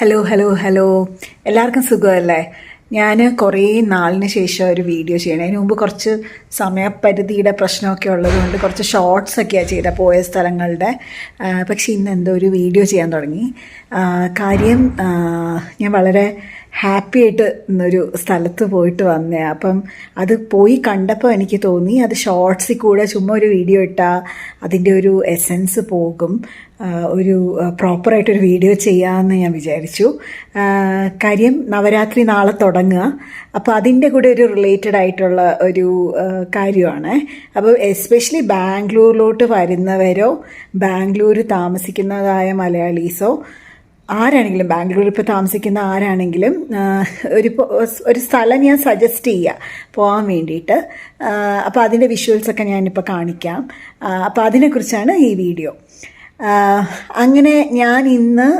Hello hello hello എല്ലാവർക്കും സുഖമല്ലേ? ഞാൻ കുറേ നാളിന് ശേഷം ഒരു വീഡിയോ ചെയ്യണം അതിന് മുമ്പ് കുറച്ച് സമയപരിധിയുടെ പ്രശ്നമൊക്കെ ഉള്ളതുകൊണ്ട് കുറച്ച് ഷോർട്സ് ഒക്കെയാണ് ചെയ്ത പോയ സ്ഥലങ്ങളുടെ. പക്ഷേ ഇന്ന് എന്തോ ഒരു വീഡിയോ ചെയ്യാൻ തുടങ്ങി. കാര്യം ഞാൻ വളരെ ഹാപ്പി ആയിട്ട് ഇന്നൊരു സ്ഥലത്ത് പോയിട്ട് വന്നേ. അപ്പം അത് പോയി കണ്ടപ്പോൾ എനിക്ക് തോന്നി അത് ഷോർട്സിൽ കൂടെ ചുമ്മാ ഒരു വീഡിയോ ഇട്ടാൽ അതിന്റെ ഒരു എസൻസ് പോകും. ഒരു പ്രോപ്പറായിട്ടൊരു വീഡിയോ ചെയ്യാമെന്ന് ഞാൻ വിചാരിച്ചു. കാര്യം നവരാത്രി നാളെ തുടങ്ങുക. അപ്പോൾ അതിന്റെ കൂടെ ഒരു റിലേറ്റഡ് ആയിട്ടുള്ള ഒരു കാര്യമാണ്. അപ്പോൾ എസ്പെഷ്യലി ബാംഗ്ലൂരിലോട്ട് വരുന്നവരോ ബാംഗ്ലൂർ താമസിക്കുന്നതായ മലയാളീസോ ആരാണെങ്കിലും ബാംഗ്ലൂർ ഇപ്പോൾ താമസിക്കുന്ന ആരാണെങ്കിലും ഒരു ഒരു സ്ഥലം ഞാൻ സജസ്റ്റ് ചെയ്യുക പോകാൻ വേണ്ടിയിട്ട്. അപ്പോൾ അതിന്റെ വിഷ്വൽസൊക്കെ ഞാനിപ്പോൾ കാണിക്കാം. അപ്പോൾ അതിനെക്കുറിച്ചാണ് ഈ വീഡിയോ അങ്ങനെ ഞാൻ ഇന്ന്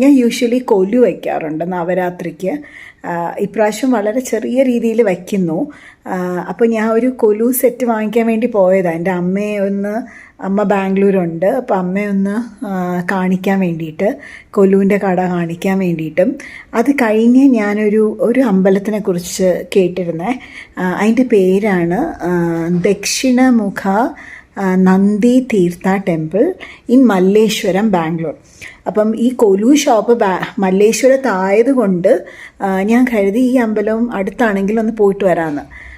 ഞാൻ യൂഷ്വലി കൊലു വയ്ക്കാറുണ്ട് നവരാത്രിക്ക്. ഇപ്രാവശ്യം വളരെ ചെറിയ രീതിയിൽ വയ്ക്കുന്നു. അപ്പോൾ ഞാൻ ഒരു കൊലു സെറ്റ് വാങ്ങിക്കാൻ വേണ്ടി പോയതാണ് എന്റെ അമ്മയെ ഒന്ന് അമ്മ ബാംഗ്ലൂരുണ്ട്. അപ്പോൾ അമ്മയൊന്ന് കാണിക്കാൻ വേണ്ടിയിട്ട് കൊലുവിന്റെ കട കാണിക്കാൻ വേണ്ടിയിട്ടും. അത് കഴിഞ്ഞ് ഞാനൊരു ഒരു അമ്പലത്തിനെ കുറിച്ച് കേട്ടിരുന്നേ. അതിന്റെ പേരാണ് ദക്ഷിണമുഖ നന്ദി തീർത്ഥ ടെമ്പിൾ ഇൻ മല്ലേശ്വരം ബാംഗ്ലൂർ. അപ്പം ഈ കൊലു ഷോപ്പ് മല്ലേശ്വരത്തായതുകൊണ്ട് ഞാൻ കരുതി ഈ അമ്പലം അടുത്താണെങ്കിൽ ഒന്ന് പോയിട്ട് വരാമെന്ന്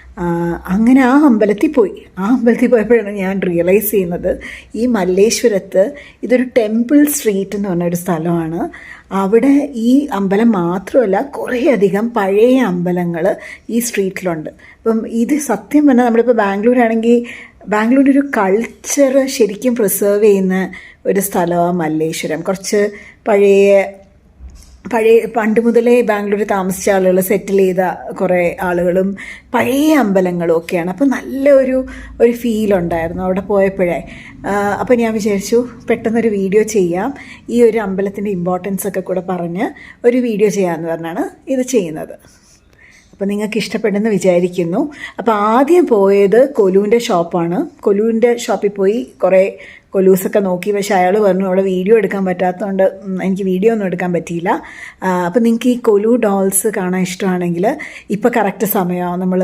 അങ്ങനെ ആ അമ്പലത്തിൽ പോയി. ആ അമ്പലത്തിൽ പോയപ്പോഴാണ് ഞാൻ റിയലൈസ് ചെയ്യുന്നത് ഈ മല്ലേശ്വരത്ത് ഇതൊരു ടെമ്പിൾ സ്ട്രീറ്റ് എന്ന് പറഞ്ഞൊരു സ്ഥലമാണ്. അവിടെ ഈ അമ്പലം മാത്രമല്ല കുറേയധികം പഴയ അമ്പലങ്ങൾ ഈ സ്ട്രീറ്റിലുണ്ട് അപ്പം ഇത് സത്യം പറഞ്ഞാൽ നമ്മളിപ്പോൾ ബാംഗ്ലൂരാണെങ്കിൽ ബാംഗ്ലൂരിന്റെ ഒരു കൾച്ചർ ശരിക്കും പ്രിസേർവ് ചെയ്യുന്ന ഒരു സ്ഥലമാണ് മല്ലേശ്വരം. കുറച്ച് പഴയ പഴയ പണ്ട് മുതലേ ബാംഗ്ലൂർ താമസിച്ച ആളുകൾ സെറ്റിൽ ചെയ്ത കുറേ ആളുകളും പഴയ അമ്പലങ്ങളും ഒക്കെയാണ്. അപ്പോൾ നല്ലൊരു ഒരു ഫീൽ ഉണ്ടായിരുന്നു അവിടെ പോയപ്പോഴേ. അപ്പോൾ ഞാൻ വിചാരിച്ചു പെട്ടെന്നൊരു വീഡിയോ ചെയ്യാം. ഈ ഒരു അമ്പലത്തിന്റെ ഇമ്പോർട്ടൻസ് ഒക്കെ കൂടെ പറഞ്ഞ് ഒരു വീഡിയോ ചെയ്യാമെന്ന് പറഞ്ഞാണ് ഇത് ചെയ്യുന്നത്. അപ്പോൾ നിങ്ങൾക്ക് ഇഷ്ടപ്പെടുമെന്ന് വിചാരിക്കുന്നു. അപ്പോൾ ആദ്യം പോയത് കൊലുവിന്റെ ഷോപ്പാണ്. കൊലുവിന്റെ ഷോപ്പിൽ പോയി കുറേ കൊലൂസൊക്കെ നോക്കി. പക്ഷേ അയാൾ പറഞ്ഞു അവിടെ വീഡിയോ എടുക്കാൻ പറ്റാത്തതുകൊണ്ട് എനിക്ക് വീഡിയോ ഒന്നും എടുക്കാൻ പറ്റിയില്ല. അപ്പം അപ്പോൾ നിങ്ങൾക്ക് ഈ കൊലു ഡോൾസ് കാണാൻ ഇഷ്ടമാണെങ്കിൽ ഇപ്പോൾ കറക്റ്റ് സമയമാണ് നമ്മൾ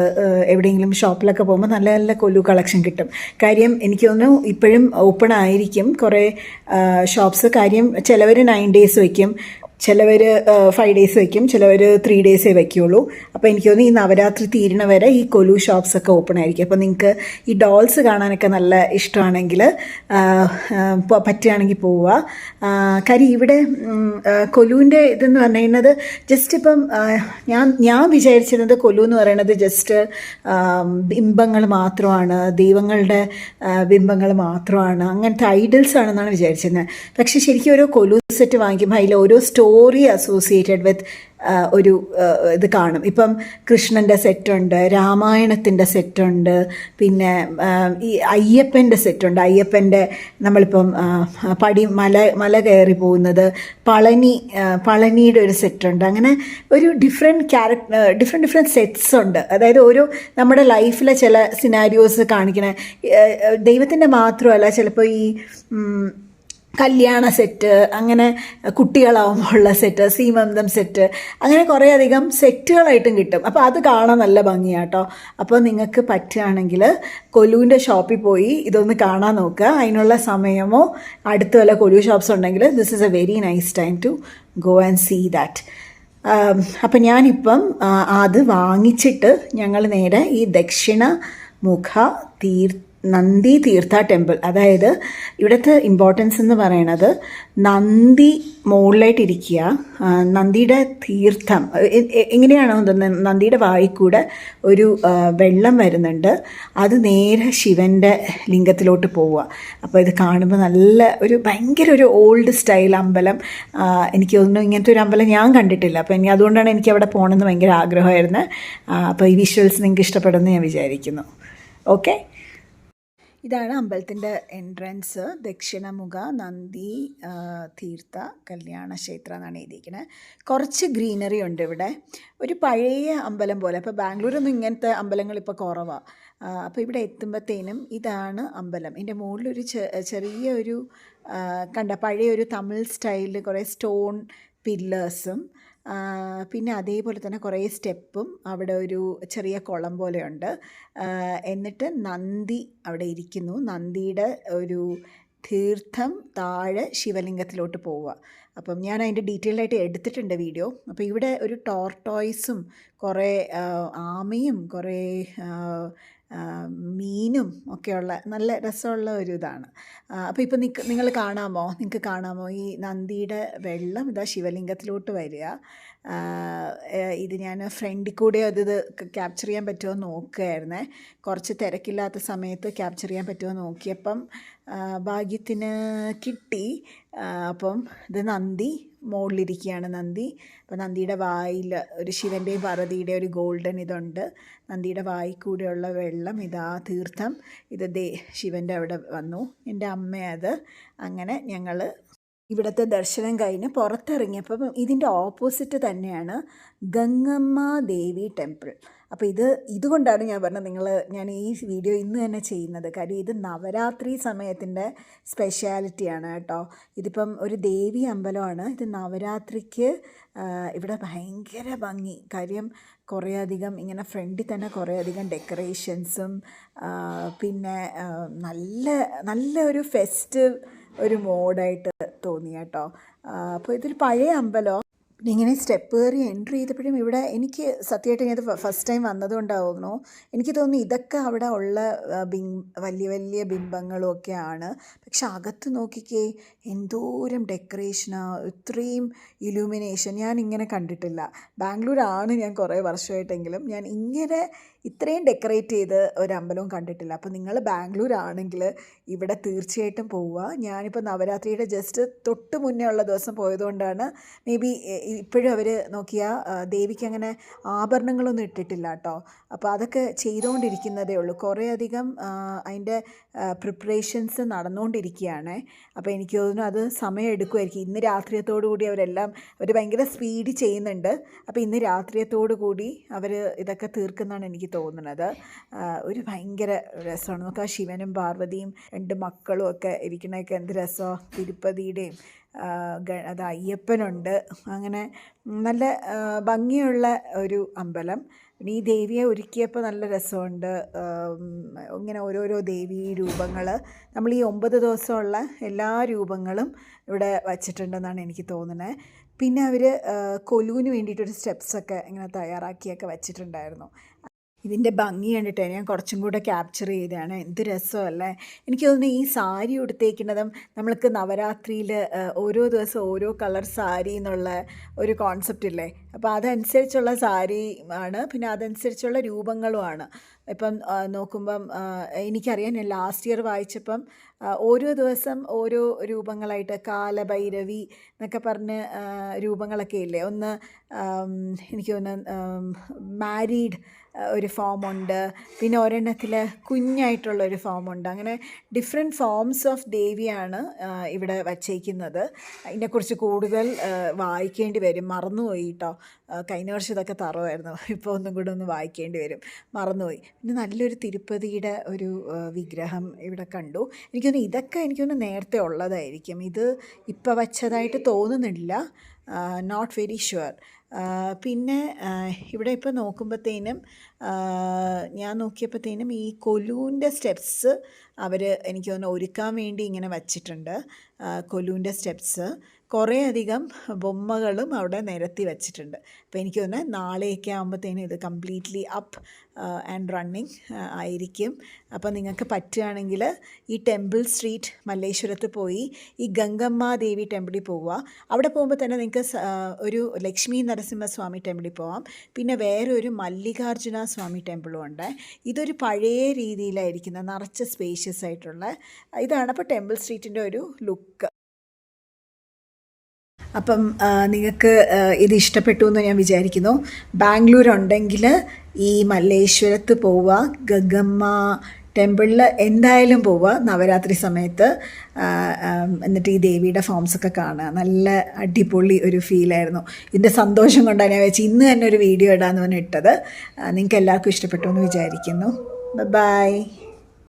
എവിടെയെങ്കിലും ഷോപ്പിലൊക്കെ പോകുമ്പോൾ നല്ല നല്ല കൊലു കളക്ഷൻ കിട്ടും. കാര്യം എനിക്ക് തോന്നുന്നു ഇപ്പോഴും ഓപ്പൺ ആയിരിക്കും. കുറേ ഷോപ്സ്. കാര്യം ചിലവർ നയൻ ഡേയ്സ് വയ്ക്കും ചിലവർ ഫൈവ് ഡേയ്സ് വയ്ക്കും ചിലവർ ത്രീ ഡേയ്സേ വയ്ക്കുകയുള്ളൂ അപ്പോൾ എനിക്ക് തോന്നുന്നു ഈ നവരാത്രി തീരണ വരെ ഈ കൊലു ഷോപ്സ് ഒക്കെ ഓപ്പൺ ആയിരിക്കും. അപ്പോൾ നിങ്ങൾക്ക് ഈ ഡോൾസ് കാണാനൊക്കെ നല്ല ഇഷ്ടമാണെങ്കിൽ പറ്റുകയാണെങ്കിൽ പോവുക. കാര്യം ഇവിടെ കൊലുവിന്റെ ഇതെന്ന് കഴിഞ്ഞത് ജസ്റ്റ് ഇപ്പം ഞാൻ ഞാൻ വിചാരിച്ചിരുന്നത് കൊലു എന്ന് പറയുന്നത് ജസ്റ്റ് ബിംബങ്ങൾ മാത്രമാണ് ദൈവങ്ങളുടെ ബിംബങ്ങൾ മാത്രമാണ് അങ്ങനത്തെ ഐഡൽസ് ആണെന്നാണ് വിചാരിച്ചിരുന്നത്. പക്ഷേ ശരിക്കും ഓരോ കൊലു സെറ്റ് വാങ്ങിക്കുമ്പോൾ അതിൽ ഓരോ സ്റ്റോറി അസോസിയേറ്റഡ് വിത്ത് ഒരു ഇത് കാണും. ഇപ്പം കൃഷ്ണന്റെ സെറ്റുണ്ട് രാമായണത്തിന്റെ സെറ്റുണ്ട് പിന്നെ ഈ അയ്യപ്പന്റെ സെറ്റുണ്ട്. അയ്യപ്പന്റെ നമ്മളിപ്പം പടി മല മല കയറി പോകുന്നത് പളനി പളനിയുടെ ഒരു സെറ്റുണ്ട്. അങ്ങനെ ഒരു different character different different sets ഉണ്ട്. അതായത് ഓരോ നമ്മുടെ ലൈഫിലെ ചില സിനാരിയോസ് കാണിക്കണ ദൈവത്തിന്റെ മാത്രമല്ല ചിലപ്പോൾ ഈ കല്യാണ സെറ്റ് അങ്ങനെ കുട്ടികളാവുമ്പോഴുള്ള സെറ്റ് സീമന്തം സെറ്റ് അങ്ങനെ കുറേയധികം സെറ്റുകളായിട്ടും കിട്ടും. അപ്പോൾ അത് കാണാൻ നല്ല ഭംഗിയാട്ടോ. അപ്പോൾ നിങ്ങൾക്ക് പറ്റുകയാണെങ്കിൽ കൊലുവിന്റെ ഷോപ്പിൽ പോയി ഇതൊന്ന് കാണാൻ നോക്കുക. അതിനുള്ള സമയമോ അടുത്ത വല്ല കൊലു ഷോപ്സ് ഉണ്ടെങ്കിൽ this is a very nice time to go and see that അപ്പം ഞാനിപ്പം അത് വാങ്ങിച്ചിട്ട് ഞങ്ങൾ നേരെ ഈ ദക്ഷിണ മുഖ തീർ നന്ദി തീർത്ഥ ടെമ്പിൾ. അതായത് ഇവിടുത്തെ ഇമ്പോർട്ടൻസ് എന്ന് പറയണത് നന്ദി മുകളിലായിട്ട് ഇരിക്കുക ആ, നന്ദിയുടെ തീർത്ഥം. എങ്ങനെയാണോ നന്ദിയുടെ വായിക്കൂടെ ഒരു വെള്ളം വരുന്നുണ്ട്. അത് നേരെ ശിവന്റെ ലിംഗത്തിലോട്ട് പോവുക. അപ്പോൾ ഇത് കാണുമ്പോൾ നല്ല ഒരു ഭയങ്കര ഒരു ഓൾഡ് സ്റ്റൈൽ അമ്പലം. എനിക്ക് തോന്നുന്നു ഇങ്ങനത്തെ ഒരു അമ്പലം ഞാൻ കണ്ടിട്ടില്ല. അപ്പോൾ ഇനി അതുകൊണ്ടാണ് എനിക്ക് അവിടെ പോകണമെന്ന് ഭയങ്കര ആഗ്രഹമായിരുന്നു. അപ്പോൾ ഈ വിഷ്വൽസ് നിങ്ങൾക്ക് ഇഷ്ടപ്പെടുമെന്ന് ഞാൻ വിചാരിക്കുന്നു. ഓക്കെ ഇതാണ് അമ്പലത്തിന്റെ എൻട്രൻസ്. ദക്ഷിണമുഖ നന്ദി തീർത്ഥ കല്യാണ ക്ഷേത്ര എന്നാണ് എഴുതിയിരിക്കുന്നത് കുറച്ച് ഗ്രീനറി ഉണ്ട് ഇവിടെ. ഒരു പഴയ അമ്പലം പോലെ. അപ്പോൾ ബാംഗ്ലൂരൊന്നും ഇങ്ങനത്തെ അമ്പലങ്ങൾ ഇപ്പോൾ കുറവാണ് അപ്പോൾ ഇവിടെ എത്തുമ്പോഴത്തേനും ഇതാണ് അമ്പലം. ഇതിന്റെ മുകളിലൊരു ചെറിയ ഒരു കണ്ട? പഴയ ഒരു തമിഴ് സ്റ്റൈലിൽ കുറേ സ്റ്റോൺ പില്ലേഴ്സും പിന്നെ അതേപോലെ തന്നെ കുറേ സ്റ്റെപ്പും അവിടെ ഒരു ചെറിയ കുളം പോലെയുണ്ട്. എന്നിട്ട് നന്ദി അവിടെ ഇരിക്കുന്നു. നന്ദിയുടെ ഒരു തീർത്ഥം താഴെ ശിവലിംഗത്തിലോട്ട് പോവുക. അപ്പം ഞാൻ അതിന്റെ ഡീറ്റെയിൽ ആയിട്ട് എടുത്തിട്ടുണ്ട് വീഡിയോ. അപ്പോൾ ഇവിടെ ഒരു ടോർട്ടോയ്സും കുറേ ആമയും കുറേ മീനും ഒക്കെയുള്ള നല്ല രസമുള്ള ഒരു ഇതാണ്. അപ്പോൾ ഇപ്പോൾ നിങ്ങൾ കാണാമോ? നിങ്ങൾക്ക് കാണാമോ? ഈ നന്ദിയുടെ വെള്ളം ഇതാ ശിവലിംഗത്തിലോട്ട് വരിക. ഇത് ഞാൻ ഫ്രണ്ടിൽ കൂടെ അത് ക്യാപ്ചർ ചെയ്യാൻ പറ്റുമോ നോക്കുകയായിരുന്നേ കുറച്ച് തിരക്കില്ലാത്ത സമയത്ത് ക്യാപ്ചർ ചെയ്യാൻ പറ്റുമോ നോക്കിയപ്പം ഭാഗ്യത്തിന് കിട്ടി. അപ്പം ഇത് നന്ദി മുകളിലിരിക്കുകയാണ് നന്ദി. അപ്പോൾ നന്ദിയുടെ വായിൽ ഒരു ശിവന്റെയും പാർവതിയുടെ ഒരു ഗോൾഡൻ ഇതുണ്ട്. നന്ദിയുടെ വായിൽ കൂടെയുള്ള വെള്ളം ഇതാ തീർത്ഥം. ഇത് ദേ ശിവന്റെ അവിടെ വന്നു. എന്റെ അമ്മയത് അങ്ങനെ ഞങ്ങൾ ഇവിടുത്തെ ദർശനം കഴിഞ്ഞ് പുറത്തിറങ്ങിയപ്പം ഇതിന്റെ ഓപ്പോസിറ്റ് തന്നെയാണ് ഗംഗമ്മ ദേവി ടെമ്പിൾ. അപ്പോൾ ഇത് ഇതുകൊണ്ടാണ് ഞാൻ പറഞ്ഞത് നിങ്ങൾ ഞാൻ ഈ വീഡിയോ ഇന്ന് തന്നെ ചെയ്യുന്നത്. കാര്യം ഇത് നവരാത്രി സമയത്തിന്റെ സ്പെഷ്യാലിറ്റിയാണ് കേട്ടോ. ഇതിപ്പം ഒരു ദേവി അമ്പലമാണ്. ഇത് നവരാത്രിക്ക് ഇവിടെ ഭയങ്കര ഭംഗി. കാര്യം കുറേയധികം ഇങ്ങനെ ഫ്രണ്ടിൽ തന്നെ കുറേയധികം ഡെക്കറേഷൻസും പിന്നെ നല്ല നല്ല ഒരു ഫെസ്റ്റീവ് ഒരു മോഡായിട്ട് തോന്നി കേട്ടോ അപ്പോൾ ഇതൊരു പഴയ അമ്പലം? പിന്നെ ഇങ്ങനെ സ്റ്റെപ്പ് കയറി എൻട്രി ചെയ്തപ്പോഴും ഇവിടെ എനിക്ക് സത്യമായിട്ട് ഞാൻ ഇത് ഫസ്റ്റ് ടൈം വന്നതുകൊണ്ടാവുന്നു. എനിക്ക് തോന്നുന്നു ഇതൊക്കെ അവിടെ ഉള്ള ബിം വലിയ വലിയ ബിംബങ്ങളും ഒക്കെയാണ്. പക്ഷെ അകത്ത് നോക്കിക്കേ എന്തോരം ഡെക്കറേഷനാ ഇത്രയും ഇലൂമിനേഷൻ ഞാൻ ഇങ്ങനെ കണ്ടിട്ടില്ല. ബാംഗ്ലൂരാണ് ഞാൻ കുറേ വർഷമായിട്ടെങ്കിലും ഞാൻ ഇങ്ങനെ ഇത്രയും ഡെക്കറേറ്റ് ചെയ്ത് ഒരു അമ്പലവും കണ്ടിട്ടില്ല. അപ്പോൾ നിങ്ങൾ ബാംഗ്ലൂരാണെങ്കിൽ ഇവിടെ തീർച്ചയായിട്ടും പോവുക. ഞാനിപ്പോൾ നവരാത്രിയുടെ ജസ്റ്റ് തൊട്ട് മുന്നേ ഉള്ള ദിവസം പോയതുകൊണ്ടാണ് മേ ബി ഇപ്പോഴും അവർ നോക്കിയാൽ ദേവിക്ക് അങ്ങനെ ആഭരണങ്ങളൊന്നും ഇട്ടിട്ടില്ല കേട്ടോ അപ്പോൾ അതൊക്കെ ചെയ്തുകൊണ്ടിരിക്കുന്നതേ ഉള്ളൂ. കുറേ അധികം അതിന്റെ പ്രിപ്പറേഷൻസ് നടന്നുകൊണ്ടിരിക്കുകയാണ് അപ്പോൾ എനിക്ക് തോന്നുന്നു അത് സമയം എടുക്കുമായിരിക്കും ഇന്ന് രാത്രിയത്തോടു കൂടി അവരെല്ലാം അവർ ഭയങ്കര സ്പീഡ് ചെയ്യുന്നുണ്ട്. അപ്പോൾ ഇന്ന് രാത്രിയത്തോടു കൂടി അവർ ഇതൊക്കെ തീർക്കുന്നതാണ് എനിക്ക് തോന്നുന്നത്. ഒരു ഭയങ്കര രസമാണ്. നമുക്ക് ആ ശിവനും പാർവതിയും രണ്ട് മക്കളും ഒക്കെ ഇരിക്കണമൊക്കെ എന്ത് രസമാണ് തിരുപ്പതിയുടെയും അത് അയ്യപ്പനുണ്ട്. അങ്ങനെ നല്ല ഭംഗിയുള്ള ഒരു അമ്പലം. പിന്നെ ഈ ദേവിയെ ഒരുക്കിയപ്പോൾ നല്ല രസമുണ്ട്. ഇങ്ങനെ ഓരോരോ ദേവി രൂപങ്ങൾ നമ്മൾ ഈ ഒമ്പത് ദിവസമുള്ള എല്ലാ രൂപങ്ങളും ഇവിടെ വച്ചിട്ടുണ്ടെന്നാണ് എനിക്ക് തോന്നുന്നത് പിന്നെ അവർ കൊലുവിന് വേണ്ടിയിട്ടൊരു സ്റ്റെപ്സൊക്കെ ഇങ്ങനെ തയ്യാറാക്കിയൊക്കെ വച്ചിട്ടുണ്ടായിരുന്നു. ഇതിന്റെ ഭംഗി കണ്ടിട്ട് ഞാൻ കുറച്ചും കൂടെ ക്യാപ്ചർ ചെയ്തതാണ്. എന്ത് രസമല്ലേ? എനിക്ക് തോന്നുന്നു ഈ സാരി ഉടുത്തേക്കുന്നതും നമ്മൾക്ക് നവരാത്രിയിൽ ഓരോ ദിവസം ഓരോ കളർ സാരി എന്നുള്ള ഒരു കോൺസെപ്റ്റ് ഇല്ലേ? അപ്പോൾ അതനുസരിച്ചുള്ള സാരി ആണ്. പിന്നെ അതനുസരിച്ചുള്ള രൂപങ്ങളുമാണ് ഇപ്പം നോക്കുമ്പം എനിക്കറിയാം ഞാൻ ലാസ്റ്റ് ഇയർ വായിച്ചപ്പം ഓരോ ദിവസം ഓരോ രൂപങ്ങളായിട്ട് കാലഭൈരവി എന്നൊക്കെ പറഞ്ഞ് രൂപങ്ങളൊക്കെ ഇല്ലേ? ഒന്ന് എനിക്ക് തോന്നുന്നു മാരീഡ് ഒരു ഫോമുണ്ട് പിന്നെ ഒരെണ്ണത്തിൽ കുഞ്ഞായിട്ടുള്ള ഒരു ഫോമുണ്ട് അങ്ങനെ ഡിഫറെന്റ് ഫോംസ് ഓഫ് ദേവിയാണ് ഇവിടെ വച്ചേക്കുന്നത്. ഇതിനെക്കുറിച്ച് കൂടുതൽ വായിക്കേണ്ടി വരും. മറന്നുപോയി കേട്ടോ കഴിഞ്ഞ വർഷം ഇതൊക്കെ തറവായിരുന്നു. ഇപ്പോൾ ഒന്നും കൂടെ ഒന്ന് വായിക്കേണ്ടി വരും. മറന്നുപോയി. പിന്നെ നല്ലൊരു തിരുപ്പതിയുടെ ഒരു വിഗ്രഹം ഇവിടെ കണ്ടു. എനിക്കൊന്ന് ഇതൊക്കെ എനിക്കൊന്ന് നേരത്തെ ഉള്ളതായിരിക്കും. ഇത് ഇപ്പോൾ വച്ചതായിട്ട് തോന്നുന്നില്ല. നോട്ട് വെരി ഷുവർ പിന്നെ ഇവിടെ ഇപ്പോൾ നോക്കുമ്പോഴത്തേനും ഞാൻ നോക്കിയപ്പോഴത്തേനും ഈ കൊലൂന്റെ സ്റ്റെപ്സ് അവർ എനിക്ക് തോന്നുന്നു ഒരുക്കാൻ വേണ്ടി ഇങ്ങനെ വച്ചിട്ടുണ്ട്. കൊലൂന്റെ സ്റ്റെപ്സ്. കുറേ അധികം ബൊമ്മകളും അവിടെ നിരത്തി വച്ചിട്ടുണ്ട്. അപ്പോൾ എനിക്ക് തോന്നുന്നത് നാളെയൊക്കെ ആകുമ്പോഴത്തേനും ഇത് കംപ്ലീറ്റ്ലി അപ്പ് ആൻഡ് റണ്ണിങ് ആയിരിക്കും. അപ്പോൾ നിങ്ങൾക്ക് പറ്റുകയാണെങ്കിൽ ഈ ടെമ്പിൾ സ്ട്രീറ്റ് മല്ലേശ്വരത്ത് പോയി ഈ ഗംഗമ്മ ദേവി ടെമ്പിളിൽ പോവുക. അവിടെ പോകുമ്പോൾ തന്നെ നിങ്ങൾക്ക് ഒരു ലക്ഷ്മി നരസിംഹസ്വാമി ടെമ്പിളിൽ പോവാം. പിന്നെ വേറെ ഒരു മല്ലികാർജുന സ്വാമി ടെമ്പിളും ഉണ്ട്. ഇതൊരു പഴയ രീതിയിലായിരിക്കുന്ന നിറച്ച് സ്പേഷ്യസ് ആയിട്ടുള്ള ഇതാണ്. അപ്പോൾ ടെമ്പിൾ സ്ട്രീറ്റിന്റെ ഒരു ലുക്ക് അപ്പം നിങ്ങൾക്ക് ഇത് ഇഷ്ടപ്പെട്ടു എന്ന് ഞാൻ വിചാരിക്കുന്നു. ബാംഗ്ലൂർ ഉണ്ടെങ്കിൽ ഈ മല്ലേശ്വരത്ത് പോവുക ഗഗമ്മ ടെമ്പിളിൽ എന്തായാലും പോവുക നവരാത്രി സമയത്ത്. എന്നിട്ട് ഈ ദേവിയുടെ ഫോംസ് ഒക്കെ കാണുക. നല്ല അടിപൊളി ഒരു ഫീലായിരുന്നു ഇതിന്റെ സന്തോഷം കൊണ്ടാണ് ഞാൻ വെച്ച് ഇന്ന് തന്നെ ഒരു വീഡിയോ ഇടാമെന്ന് പറഞ്ഞിട്ടത് നിങ്ങൾക്ക് എല്ലാവർക്കും ഇഷ്ടപ്പെട്ടു എന്ന് വിചാരിക്കുന്നു. ബൈ